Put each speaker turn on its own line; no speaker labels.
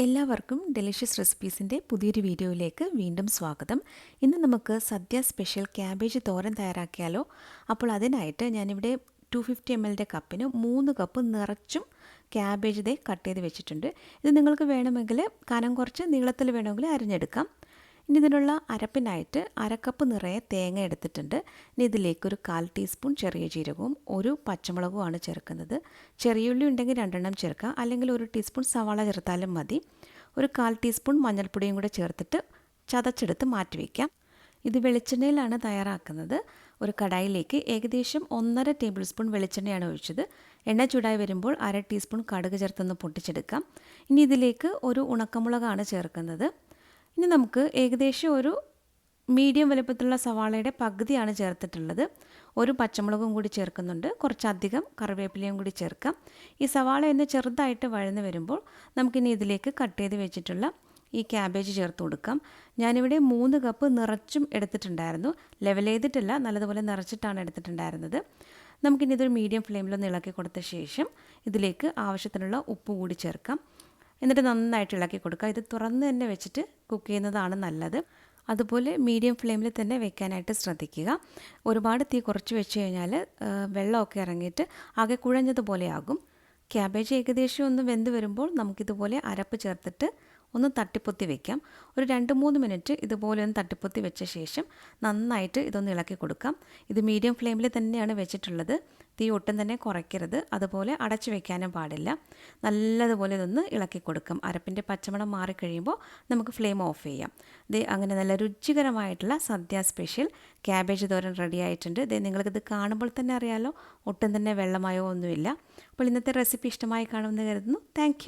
എല്ലാവർക്കും ഡെലിഷ്യസ് റെസിപ്പീസിന്റെ പുതിയൊരു വീഡിയോയിലേക്ക് വീണ്ടും സ്വാഗതം. ഇന്ന് നമുക്ക് സദ്യ സ്പെഷ്യൽ ക്യാബേജ് തോരൻ തയ്യാറാക്കിയാലോ? അപ്പോൾ അതിനായിട്ട് ഞാനിവിടെ ടു ഫിഫ്റ്റി എം എല്ലിന്റെ കപ്പിന് മൂന്ന് കപ്പ് നിറച്ചും ക്യാബേജ് ദേ കട്ട് ചെയ്ത് വെച്ചിട്ടുണ്ട്. ഇത് നിങ്ങൾക്ക് വേണമെങ്കിൽ കനം കുറച്ച് നീളത്തിൽ വേണമെങ്കിൽ അരിഞ്ഞെടുക്കാം. ഇനി ഇതിനുള്ള അരപ്പിനായിട്ട് അരക്കപ്പ് നിറയെ തേങ്ങ എടുത്തിട്ടുണ്ട്. ഇനി ഇതിലേക്ക് ഒരു കാൽ ടീസ്പൂൺ ചെറിയ ജീരകവും ഒരു പച്ചമുളകുമാണ് ചേർക്കുന്നത്. ചെറിയുള്ളി ഉണ്ടെങ്കിൽ രണ്ടെണ്ണം ചേർക്കാം അല്ലെങ്കിൽ ഒരു ടീസ്പൂൺ സവാള ചേർത്താലും മതി. ഒരു കാൽ ടീസ്പൂൺ മഞ്ഞൾപ്പൊടിയും കൂടെ ചേർത്തിട്ട് ചതച്ചെടുത്ത് മാറ്റി വയ്ക്കാം. ഇത് വെളിച്ചെണ്ണയിലാണ് തയ്യാറാക്കുന്നത്. ഒരു കടായിലേക്ക് ഏകദേശം ഒന്നര ടേബിൾ സ്പൂൺ വെളിച്ചെണ്ണയാണ് ഒഴിച്ചത്. എണ്ണ ചൂടായി വരുമ്പോൾ അര ടീസ്പൂൺ കടുക് ചേർത്തൊന്ന് പൊട്ടിച്ചെടുക്കാം. ഇനി ഇതിലേക്ക് ഒരു ഉണക്കമുളകാണ് ചേർക്കുന്നത്. ഇനി നമുക്ക് ഏകദേശം ഒരു മീഡിയം വലുപ്പത്തിലുള്ള സവാളയുടെ പകുതിയാണ് ചേർത്തിട്ടുള്ളത്. ഒരു പച്ചമുളകും കൂടി ചേർക്കുന്നുണ്ട്. കുറച്ചധികം കറിവേപ്പിലയും കൂടി ചേർക്കാം. ഈ സവാള ഒന്ന് ചെറുതായിട്ട് വഴന്ന് വരുമ്പോൾ നമുക്കിനി ഇതിലേക്ക് കട്ട് ചെയ്ത് വെച്ചിട്ടുള്ള ഈ ക്യാബേജ് ചേർത്ത് കൊടുക്കാം. ഞാനിവിടെ മൂന്ന് കപ്പ് നിറച്ചും എടുത്തിട്ടുണ്ടായിരുന്നു. ലെവൽ ചെയ്തിട്ടില്ല. നല്ലതുപോലെ നിറച്ചിട്ടാണ് എടുത്തിട്ടുണ്ടായിരുന്നത്. നമുക്കിനി ഇതൊരു മീഡിയം ഫ്ലെയിമിലൊന്ന് ഇളക്കി കൊടുത്ത ശേഷം ഇതിലേക്ക് ആവശ്യത്തിനുള്ള ഉപ്പ് കൂടി ചേർക്കാം. എന്നിട്ട് നന്നായിട്ട് ഇളക്കി കൊടുക്കുക. ഇത് തുറന്ന് തന്നെ വെച്ചിട്ട് കുക്ക് ചെയ്യുന്നതാണ് നല്ലത്. അതുപോലെ മീഡിയം ഫ്ലെയിമിൽ തന്നെ വെക്കാനായിട്ട് ശ്രദ്ധിക്കുക. ഒരുപാട് തീ കുറച്ച് വെച്ച് കഴിഞ്ഞാൽ വെള്ളമൊക്കെ ഇറങ്ങിയിട്ട് ആകെ കുഴഞ്ഞതുപോലെ ആകും. ക്യാബേജ് ഏകദേശം ഒന്ന് വെന്ത് വരുമ്പോൾ നമുക്കിതുപോലെ അരപ്പ് ചേർത്തിട്ട് ഒന്ന് തട്ടിപ്പൊത്തി വെക്കാം. ഒരു രണ്ട് മൂന്ന് മിനിറ്റ് ഇതുപോലെ ഒന്ന് തട്ടിപ്പൊത്തി വെച്ച ശേഷം നന്നായിട്ട് ഇതൊന്ന് ഇളക്കി കൊടുക്കാം. ഇത് മീഡിയം ഫ്ലെയിമിൽ തന്നെയാണ് വെച്ചിട്ടുള്ളത്. തീ ഒട്ടും തന്നെ കുറയ്ക്കരുത്. അതുപോലെ അടച്ചു വെക്കാനും പാടില്ല. നല്ലതുപോലെ ഇതൊന്ന് ഇളക്കി കൊടുക്കാം. അരപ്പിന്റെ പച്ചമണം മാറിക്കഴിയുമ്പോൾ നമുക്ക് ഫ്ലെയിം ഓഫ് ചെയ്യാം. ഇത് അങ്ങനെ നല്ല രുചികരമായിട്ടുള്ള sadya special cabbage thoran ready ആയിട്ടുണ്ട്. ഇത് നിങ്ങൾക്കിത് കാണുമ്പോൾ തന്നെ അറിയാമല്ലോ ഒട്ടും തന്നെ വെള്ളമായോ ഒന്നുമില്ല. അപ്പോൾ ഇന്നത്തെ റെസിപ്പി ഇഷ്ടമായി കാണുമെന്ന് കരുതുന്നു. താങ്ക്